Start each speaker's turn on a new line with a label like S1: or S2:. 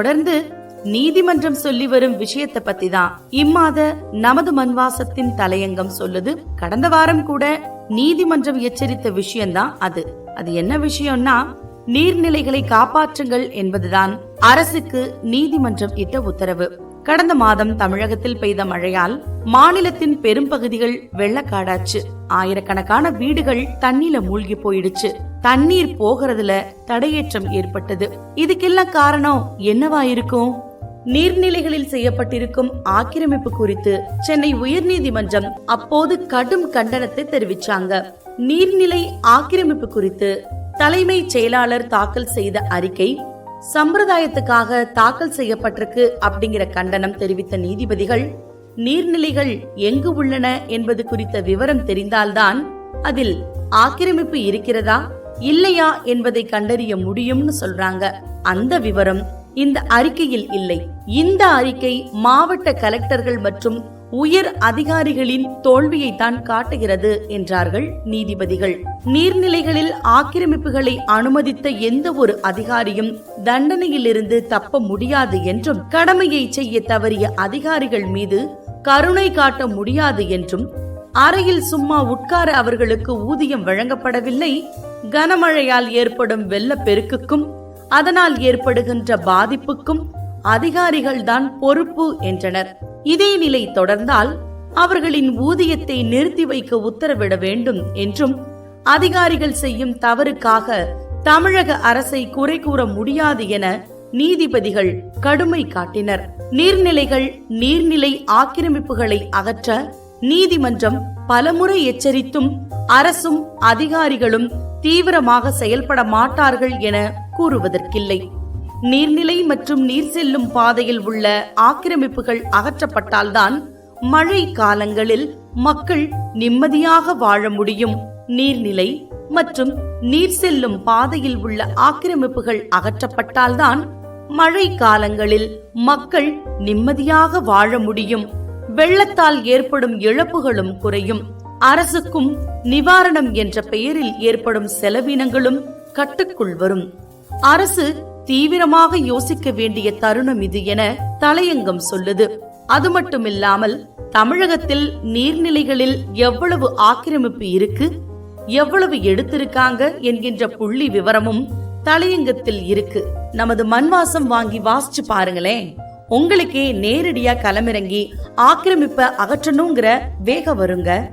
S1: தொடர்ந்து நீதிமன்றம் சொல்லி வரும் விஷயத்தை பத்தி தான் இம்மாத நமது மண்வாசத்தின் தலையங்கம் சொல்லுது. கடந்த வாரம் கூட நீதிமன்றம் எச்சரித்த விஷயம்தான் அது. அது என்ன விஷயம்னா நீர்நிலைகளை காப்பாற்றுங்கள் என்பதுதான் அரசுக்கு நீதிமன்றம் இட்ட உத்தரவு. கடந்த மாதம் தமிழகத்தில் பெய்த மழையால் மாநிலத்தின் பெரும்பகுதிகள் வெள்ளக்காடாச்சு. ஆயிரக்கணக்கான வீடுகள் தண்ணில மூழ்கி போயிடுச்சு. தண்ணீர் போகிறதுல தடையேற்றம் ஏற்பட்டது. இதுக்கெல்லாம் காரணம் என்னவா இருக்கும்? நீர்நிலைகளில் செய்யப்பட்டிருக்கும் ஆக்கிரமிப்பு குறித்து சென்னை உயர்நீதிமன்றம் அப்போது கடும் கண்டனத்தை தெரிவிச்சாங்க. நீர்நிலை ஆக்கிரமிப்பு குறித்து தலைமைச் செயலாளர் தாக்கல் செய்த அறிக்கை சம்பிரதாயத்துக்காக தாக்கல் செய்யப்பட்டிருக்கு அப்படிங்கிற கண்டனம் தெரிவித்த நீதிபதிகள் நீர்நிலைகள் எங்கு உள்ளன என்பது குறித்த விவரம் தெரிந்தால்தான் அதில் ஆக்கிரமிப்பு இருக்கிறதா? இல்லையா என்பதை கண்டறிய முடியும்னு சொல்றாங்க. அந்த விவரம் இந்த அறிக்கையில் இல்லை. இந்த அறிக்கை மாவட்ட கலெக்டர்கள் மற்றும் உயர் அதிகாரிகளின் தோல்வியை தான் காட்டுகிறது என்றார்கள் நீதிபதிகள். நீர்நிலைகளில் ஆக்கிரமிப்புகளை அனுமதித்த எந்த ஒரு அதிகாரியும் தண்டனையிலிருந்து தப்ப முடியாது என்றும் கடமையை செய்ய தவறிய அதிகாரிகள் மீது கருணை காட்ட முடியாது என்றும் அறையில் சும்மா உட்கார அவர்களுக்கு ஊதியம் வழங்கப்படவில்லை கனமழையால் ஏற்படும் வெள்ளப்பெருக்குக்கும் அதனால் ஏற்படுகின்ற பாதிப்புக்கும் அதிகாரிகள்தான் பொறுப்பு என்றனர். இதே நிலை தொடர்ந்தால் அவர்களின் ஊதியத்தை நிறுத்தி வைக்க உத்தரவிட வேண்டும் என்றும் அதிகாரிகள் செய்யும் தவறுக்காக தமிழக அரசை குறை கூற முடியாது என நீதிபதிகள் கடுமை காட்டினர். நீர்நிலைகள் நீர்நிலை ஆக்கிரமிப்புகளை அகற்ற நீதிமன்றம் பலமுறை எச்சரித்தும் அரசும் அதிகாரிகளும் தீவிரமாக செயல்பட மாட்டார்கள் என கூறுவதற்கில்லை. நீர்நிலை மற்றும் நீர் செல்லும் பாதையில் உள்ள ஆக்கிரமிப்புகள் அகற்றப்பட்டால்தான் மழை காலங்களில் மக்கள் நிம்மதியாக வாழ முடியும். நீர்நிலை மற்றும் நீர் செல்லும் பாதையில் உள்ள ஆக்கிரமிப்புகள் அகற்றப்பட்டால்தான் மழை காலங்களில் மக்கள் நிம்மதியாக வாழ முடியும். வெள்ளத்தால் ஏற்படும் இழப்புகளும் குறையும். அரசுக்கும் நிவாரணம் என்ற பெயரில் ஏற்படும் செலவினங்களும் கட்டுக்குள் வரும். அரசு தீவிரமாக யோசிக்க வேண்டிய தருணம் இது என தலையங்கம் சொல்லுது. அது மட்டுமில்லாமல் தமிழகத்தில் நீர்நிலைகளில் எவ்வளவு ஆக்கிரமிப்பு இருக்கு எவ்வளவு எடுத்திருக்காங்க என்கின்ற புள்ளி விவரமும் தலையங்கத்தில் இருக்கு. நமது மண்வாசம் வாங்கி வாசிச்சு பாருங்களேன். உங்களுக்கே நேரடியா களமிறங்கி ஆக்கிரமிப்ப அகற்றணுங்கிற வேக வருங்க.